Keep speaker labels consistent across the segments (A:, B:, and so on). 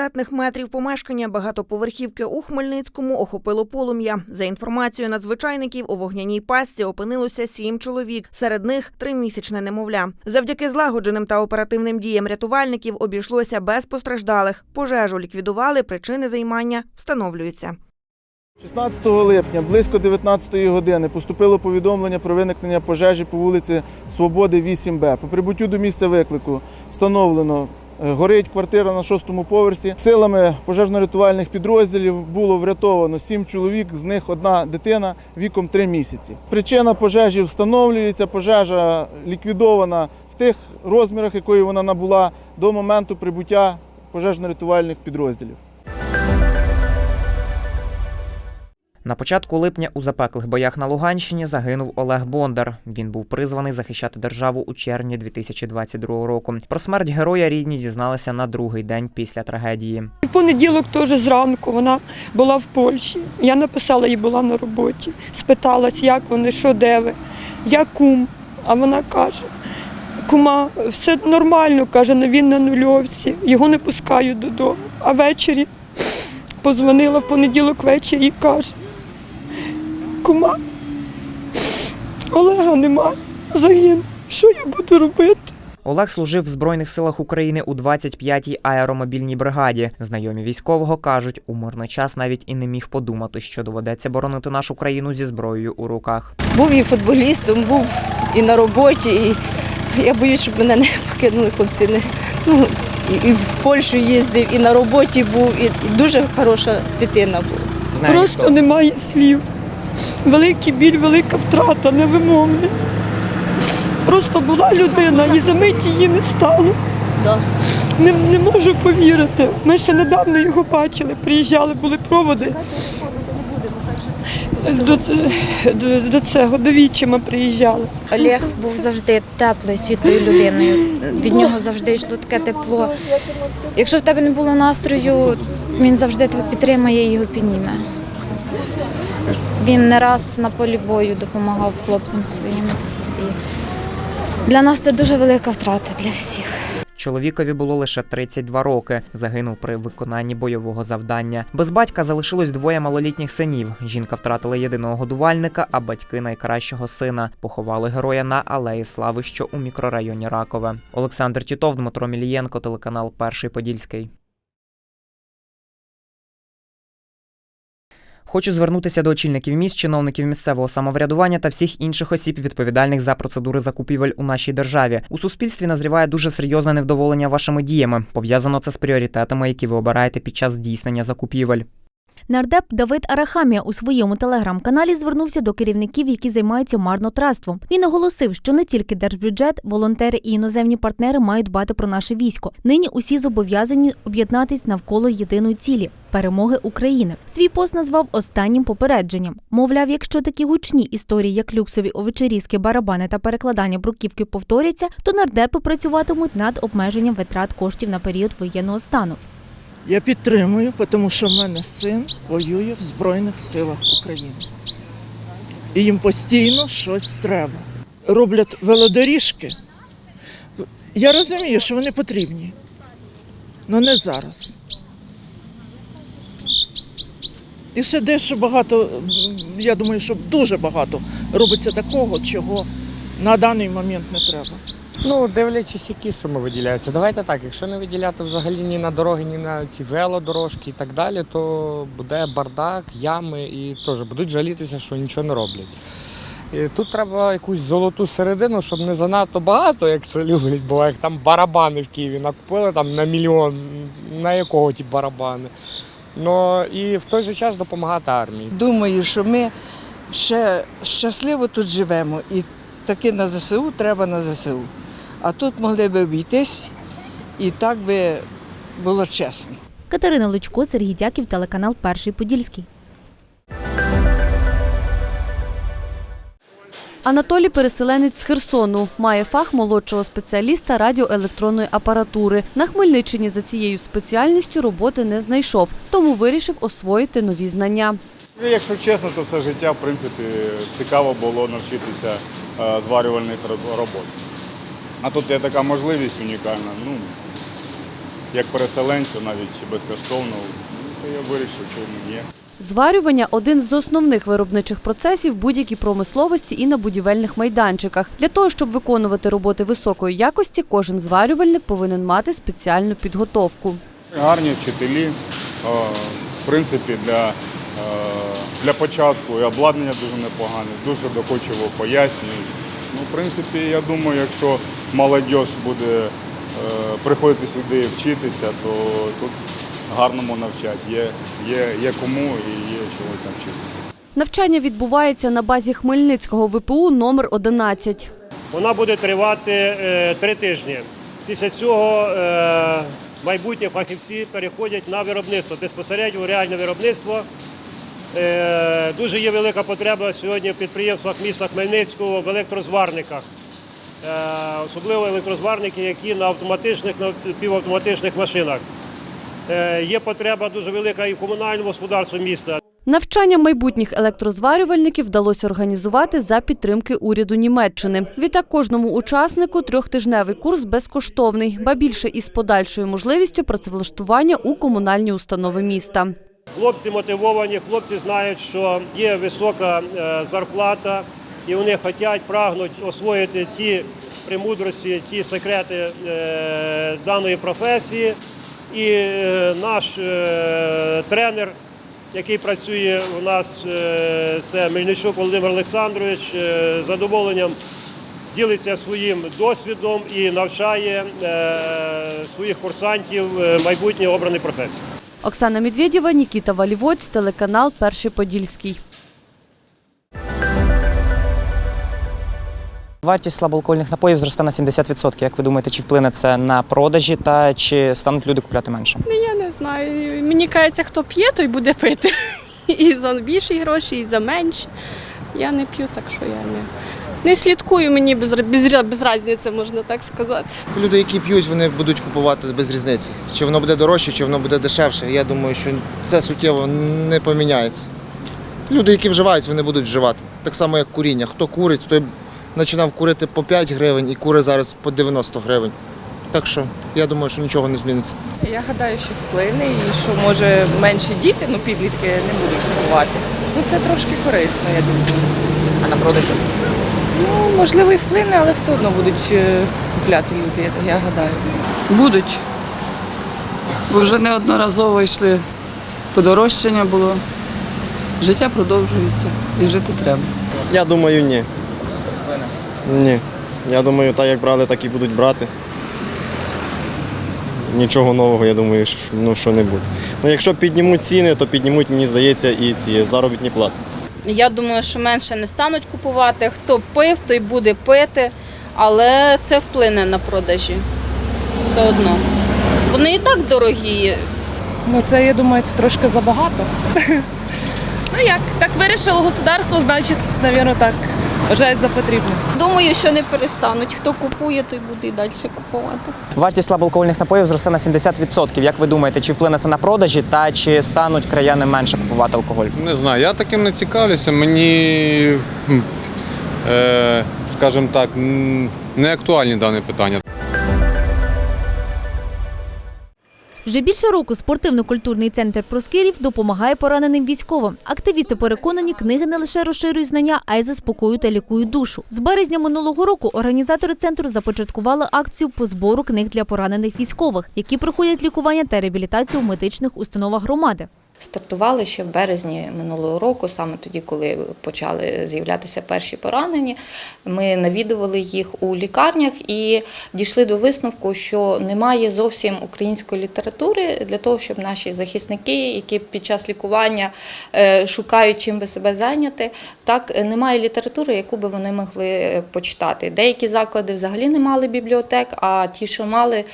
A: квадратних метрів помешкання багатоповерхівки у Хмельницькому охопило полум'я. За інформацією надзвичайників, у вогняній пастці опинилося сім чоловік. Серед них тримісячне немовля. Завдяки злагодженим та оперативним діям рятувальників обійшлося без постраждалих. Пожежу ліквідували, причини займання встановлюються.
B: 16 липня близько 19 години поступило повідомлення про виникнення пожежі по вулиці Свободи 8Б. По прибуттю до місця виклику встановлено. Е, Горить квартира на шостому поверсі. Силами пожежно-рятувальних підрозділів було врятовано сім чоловік, з них одна дитина віком 3 місяці. Причина пожежі встановлюється. Пожежа ліквідована в тих розмірах, якої вона набула до моменту прибуття пожежно-рятувальних підрозділів.
C: На початку липня у запеклих боях на Луганщині загинув Олег Бондар. Він був призваний захищати державу у червні 2022 року. Про смерть героя рідні дізналися на другий день після трагедії.
D: В понеділок теж зранку вона була в Польщі. Я написала їй була на роботі, спиталась, як вони, що де ви, я кум. А вона каже: кума, все нормально, каже, але він на нульовці, його не пускають додому. А ввечері позвонила в понеділок ввечері і каже: Кума, Олега немає, загинув. Що я буду робити?
C: Олег служив в Збройних силах України у 25-й аеромобільній бригаді. Знайомі військового кажуть, у мирний час навіть і не міг подумати, що доведеться боронити нашу країну зі зброєю у руках.
E: Був і футболістом, був і на роботі. І я боюсь, щоб мене не покинули хлопці. Не, ну, і, і в Польщу їздив, і на роботі був, і, і дуже хороша дитина була.
D: Просто немає слів. Великий біль, велика втрата, невимовна. Просто була людина, і за мить її не стало. Не, не можу повірити. Ми ще недавно його бачили, приїжджали, були проводи. До, до, до цього, до відчима приїжджали.
F: Олег був завжди теплою, світлою людиною. Від нього завжди йшло таке тепло. Якщо в тебе не було настрою, він завжди тебе підтримає і його підніме. Він не раз на полі бою допомагав хлопцям своїм. І для нас це дуже велика втрата для всіх.
C: Чоловікові було лише 32 роки. Загинув при виконанні бойового завдання. Без батька залишилось двоє малолітніх синів. Жінка втратила єдиного годувальника, а батьки найкращого сина. Поховали героя на алеї Слави, що у мікрорайоні Ракове. Олександр Тітов, Дмитро Мілієнко, телеканал Перший Подільський. Хочу звернутися до очільників міст, чиновників місцевого самоврядування та всіх інших осіб, відповідальних за процедури закупівель у нашій державі. У суспільстві назріває дуже серйозне невдоволення вашими діями. Пов'язано це з пріоритетами, які ви обираєте під час здійснення закупівель.
G: Нардеп Давид Арахамія у своєму телеграм-каналі звернувся до керівників, які займаються марнотратством. Він оголосив, що не тільки держбюджет, волонтери і іноземні партнери мають дбати про наше військо. Нині усі зобов'язані об'єднатись навколо єдиної цілі перемоги України. Свій пост назвав останнім попередженням. Мовляв, якщо такі гучні історії, як люксові овечерізки, барабани та перекладання бруківки повторяться, то нардепи працюватимуть над обмеженням витрат коштів на період воєнного стану.
H: Я підтримую, тому що в мене син воює в Збройних силах України. І їм постійно щось треба. Роблять велодоріжки. Я розумію, що вони потрібні, але не зараз. І ще дещо багато, я думаю, що дуже багато робиться такого, чого на даний момент не треба.
I: Ну, дивлячись, які суми виділяються. Давайте так, якщо не виділяти взагалі ні на дороги, ні на ці велодорожки і так далі, то буде бардак, ями і теж будуть жалітися, що нічого не роблять. І тут треба якусь золоту середину, щоб не занадто багато, як це люблять, бо як там барабани в Києві накупили там на мільйон, на якого ті барабани. Ну і в той же час допомагати армії.
J: Думаю, що ми ще щасливо тут живемо, і таки на ЗСУ треба на ЗСУ. А тут могли б обійтись, і так би було чесно.
G: Катерина Лучко, Сергій Дяків, телеканал Перший Подільський.
K: Анатолій переселенець з Херсону має фах молодшого спеціаліста радіоелектронної апаратури. На Хмельниччині за цією спеціальністю роботи не знайшов, тому вирішив освоїти нові знання.
L: Ну, Якщо чесно, то все життя, в принципі, цікаво було навчитися е, зварювальних робот. А тут є така можливість унікальна. Ну, як переселенцю, навіть безкоштовно, то я вирішив, чому ні.
K: Зварювання один з основних виробничих процесів будь-якій промисловості і на будівельних майданчиках. Для того, щоб виконувати роботи високої якості, кожен зварювальник повинен мати спеціальну підготовку.
L: Гарні вчителі. Е, В принципі, для, е, для початку і обладнання дуже непогане, дуже докучливо пояснюють. Ну, в принципі, я думаю, якщо молодь буде е, приходити сюди вчитися, то тут гарному навчать. Є, є, є кому і є чого там вчитися.
K: Навчання відбувається на базі Хмельницького ВПУ номер 11.
M: Вона буде тривати е, три тижні. Після цього е, майбутні фахівці переходять на виробництво, безпосередньо реальне виробництво. Е, дуже є велика потреба сьогодні в підприємствах міста Хмельницького в електрозварниках. Е, особливо електрозварники, які на автоматичних, на півавтоматичних машинах. Е, є потреба дуже велика і в комунальному господарстві міста.
K: Навчання майбутніх електрозварювальників вдалося організувати за підтримки уряду Німеччини. Відтак кожному учаснику трьохтижневий курс безкоштовний, ба більше із подальшою можливістю працевлаштування у комунальні установи міста.
M: Хлопці мотивовані, хлопці знають, що є висока е, зарплата, і вони хочуть, прагнуть освоїти ті премудрості, ті секрети е, даної професії. І е, наш е, тренер, який працює у нас, це Мельничук Володимир Олександрович, з задоволенням ділиться своїм досвідом і навчає своїх курсантів майбутнє обраної професії.
K: Оксана Медведєва, Нікіта Валівоць, телеканал Перший Подільський.
C: Вартість слабоалкогольних напоїв зросте на 70%. Як ви думаєте, чи вплине це на продажі та чи стануть люди купляти менше?
N: Ну, Я не знаю. Мені кажеться, хто п'є, той буде пити. І за більші гроші, і за менші. Я не п'ю, так що я не, не слідкую, мені без, без, без різниці, можна так сказати.
O: Люди, які п'ють, вони будуть купувати без різниці. Чи воно буде дорожче, чи воно буде дешевше. Я думаю, що це суттєво не поміняється. Люди, які вживають, вони будуть вживати. Так само, як куріння. Хто курить, той починав курити по 5 гривень і курить зараз по 90 гривень. Так що я думаю, що нічого не зміниться.
P: Я гадаю, що вплине і що може менші діти, ну підлітки не будуть купувати. Ну це трошки корисно, я думаю.
C: А на продажі?
P: Ну можливо і вплине, але все одно будуть е, купляти люди, я, я гадаю.
Q: Будуть. Бо вже неодноразово йшли подорожчання було. Життя продовжується і жити треба.
O: Я думаю, ні. Ні. Я думаю, так як брали, так і будуть брати. Нічого нового, я думаю, що, ну, що не буде. Ну, якщо піднімуть ціни, то піднімуть, мені здається, і ці заробітні плати.
R: Я думаю, що менше не стануть купувати. Хто пив, той буде пити, але це вплине на продажі. Все одно. Вони і так дорогі.
P: Ну це я думаю, це трошки забагато. ну як, так вирішило государство, значить, мабуть, так вважають за потрібне.
R: Думаю, що не перестануть. Хто купує, той буде і далі купувати.
C: Вартість слабоалкогольних напоїв зросте на 70%. Як ви думаєте, чи вплине це на продажі та чи стануть краяни менше купувати алкоголь?
S: Не знаю, я таким не цікавлюся. Мені, е, скажімо так, не актуальні дані питання.
G: Вже більше року спортивно-культурний центр Проскирів допомагає пораненим військовим. Активісти переконані, книги не лише розширюють знання, а й заспокоюють та лікують душу. З березня минулого року організатори центру започаткували акцію по збору книг для поранених військових, які проходять лікування та реабілітацію в медичних установах громади.
T: Стартували ще в березні минулого року, саме тоді, коли почали з'являтися перші поранені. Ми навідували їх у лікарнях і дійшли до висновку, що немає зовсім української літератури для того, щоб наші захисники, які під час лікування е, шукають чим би себе зайняти, так е, немає літератури, яку би вони могли е, почитати. Деякі заклади взагалі не мали бібліотек, а ті, що мали,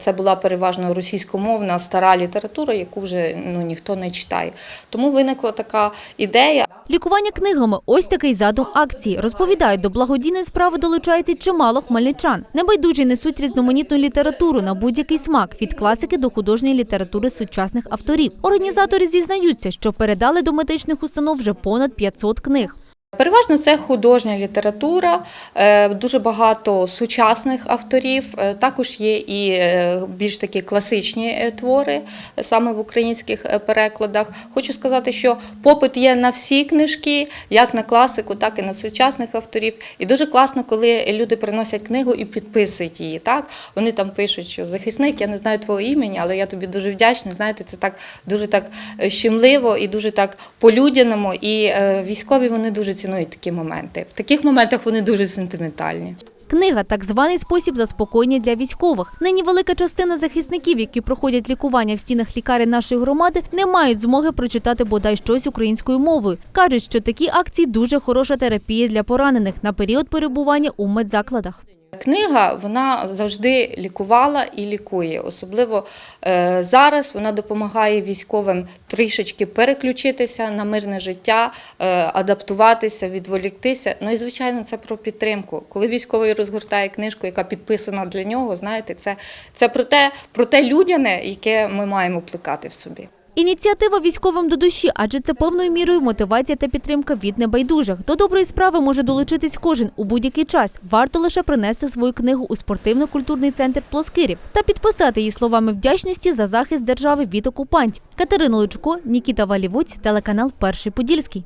T: це була переважно російськомовна стара література, яку вже ну ніхто не читає. Тому виникла така ідея.
G: Лікування книгами ось такий задум акції. Розповідають, до благодійної справи долучається чимало хмельничан. Небайдужі несуть різноманітну літературу на будь-який смак від класики до художньої літератури сучасних авторів. Організатори зізнаються, що передали до медичних установ вже понад 500 книг.
T: Переважно це художня література, е, дуже багато сучасних авторів. е, Також є і е, більш такі класичні твори саме в українських перекладах. Хочу сказати, що попит є на всі книжки, як на класику, так і на сучасних авторів. І дуже класно, коли люди приносять книгу і підписують її. Так вони там пишуть, що захисник, я не знаю твого імені, але я тобі дуже вдячна. Знаєте, це так дуже так щемливо і дуже так по-людяному. І військові вони дуже цінують такі моменти. В таких моментах вони дуже сентиментальні.
G: Книга так званий спосіб заспокоєння для військових. Нині велика частина захисників, які проходять лікування в стінах лікарень нашої громади, не мають змоги прочитати бодай щось українською мовою. кажуть, що такі акції дуже хороша терапія для поранених на період перебування у медзакладах.
T: Книга вона завжди лікувала і лікує. Особливо е, зараз вона допомагає військовим трішечки переключитися на мирне життя, е, адаптуватися, відволіктися. Ну і звичайно, це про підтримку. Коли військовий розгортає книжку, яка підписана для нього, знаєте, це, це про те, про те людяне, яке ми маємо плекати в собі.
G: Ініціатива військовим до душі, адже це повною мірою мотивація та підтримка від небайдужих. До доброї справи може долучитись кожен у будь-який час. Варто лише принести свою книгу у спортивно-культурний центр Плоскирів та підписати її словами вдячності за захист держави від окупантів. Катерина Лучко, Нікіта Валівоць, телеканал Перший Подільський.